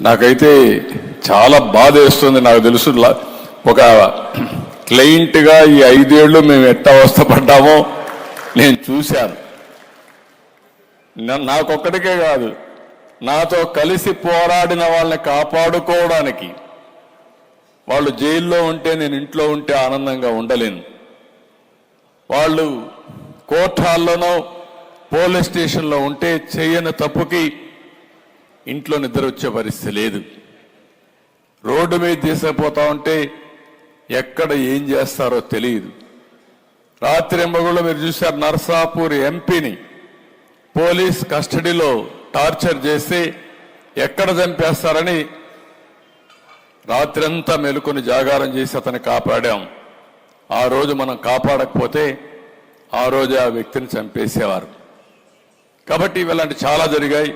నాకైతే చాలా బాధ వేస్తుంది. నాకు తెలుసు ఒక క్లయింట్గా ఈ ఐదేళ్ళు మేము ఎట్ట అవస్థపడ్డామో నేను చూశాను. నాకొక్కడికే కాదు. నాతో కలిసి పోరాడిన వాళ్ళని కాపాడుకోవడానికి. వాళ్ళు జైల్లో ఉంటే నేను ఇంట్లో ఉంటే ఆనందంగా ఉండలేను. వాళ్ళు కోర్టు హాల్లోనో పోలీస్ స్టేషన్లో ఉంటే చేయని తప్పుకి ఇంట్లో నిద్ర వచ్చే పరిస్థితి లేదు. రోడ్డు మీద తీసుకుపోతా ఉంటే ఎక్కడ ఏం చేస్తారో తెలియదు. రాత్రి ఎంబగుళ్ళు మీరు చూశారు నర్సాపూర్ ఎంపీని పోలీస్ కస్టడీలో టార్చర్ చేసి ఎక్కడ చంపేస్తారని రాత్రంతా మెలుకొని జాగారం చేసి అతన్ని కాపాడాం. ఆ రోజు మనం కాపాడకపోతే ఆ రోజు ఆ వ్యక్తిని చంపేసేవారు. కాబట్టి ఇలాంటి చాలా జరిగాయి.